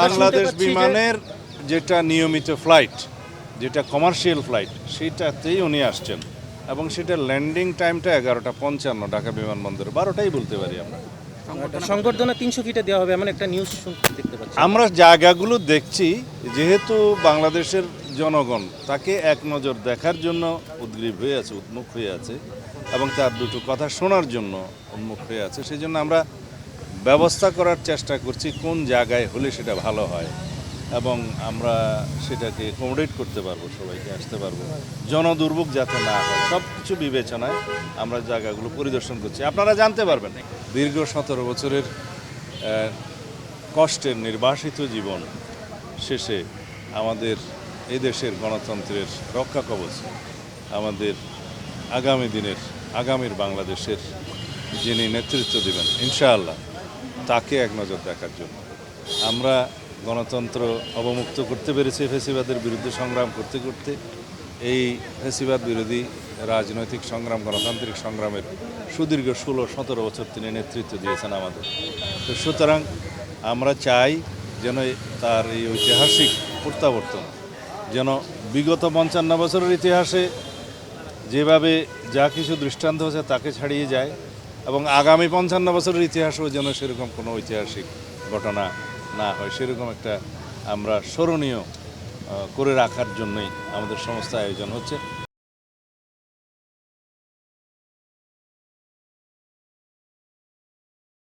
বাংলাদেশ বিমানের যেটা নিয়মিত ফ্লাইট যেটা কমার্শিয়াল ফ্লাইট সেটাতেই উনি আসছেন। এবং সেটা ল্যান্ডিং টাইমটা এগারোটা পঞ্চান্ন ঢাকা বিমানবন্দর বারোটাই বলতে পারি আমরা। সংবর্ধনা তিনশো ফিটে দেওয়া হবে এমন একটা নিউজ দেখতে পাচ্ছি। আমরা জায়গাগুলো দেখছি যেহেতু বাংলাদেশের জনগণ তাকে এক নজর দেখার জন্য উদ্গ্রীব হয়ে আছে উন্মুখ হয়ে আছে এবং তার দুটো কথা শোনার জন্য উন্মুখ হয়ে আছে সেই জন্য আমরা ব্যবস্থা করার চেষ্টা করছি, কোন জায়গায় হলে সেটা ভালো হয় এবং আমরা সেটাকে অ্যাকোমোডেট করতে পারব, সবাইকে আসতে পারব। জনদুর্ভোগ যাতে না হয় সব কিছু বিবেচনায় আমরা জায়গাগুলো পরিদর্শন করছি। আপনারা জানতে পারবেন, দীর্ঘ সতেরো বছরের কষ্টের নির্বাসিত জীবন শেষে আমাদের এই দেশের গণতন্ত্রের রক্ষা কবচ, আমাদের আগামী দিনের, আগামীর বাংলাদেশের যিনি নেতৃত্ব দেবেন, ইনশাআল্লাহ। তাকে এক নজর দেখার জন্য। আমরা গণতন্ত্র অবমুক্ত করতে পেরেছি ফেসিবাদের বিরুদ্ধে সংগ্রাম করতে করতে। এই ফেসিবাদ বিরোধী রাজনৈতিক সংগ্রাম, গণতান্ত্রিক সংগ্রামের সুদীর্ঘ ষোলো, সতেরো বছর তিনি নেতৃত্ব দিয়েছেন আমাদের। তো সুতরাং আমরা চাই যেন তার এই ঐতিহাসিক প্রত্যাবর্তন যেন বিগত পঞ্চান্ন বছরের ইতিহাসে যেভাবে যা কিছু দৃষ্টান্ত হয়েছে তাকে ছাড়িয়ে যায় এবং আগামী পঞ্চান্ন বছরের ইতিহাসেও যেন সেরকম কোনো ঐতিহাসিক ঘটনা না হয়, সেরকম একটা আমরা স্মরণীয় করে রাখার জন্যই আমাদের সমস্ত আয়োজন হচ্ছে।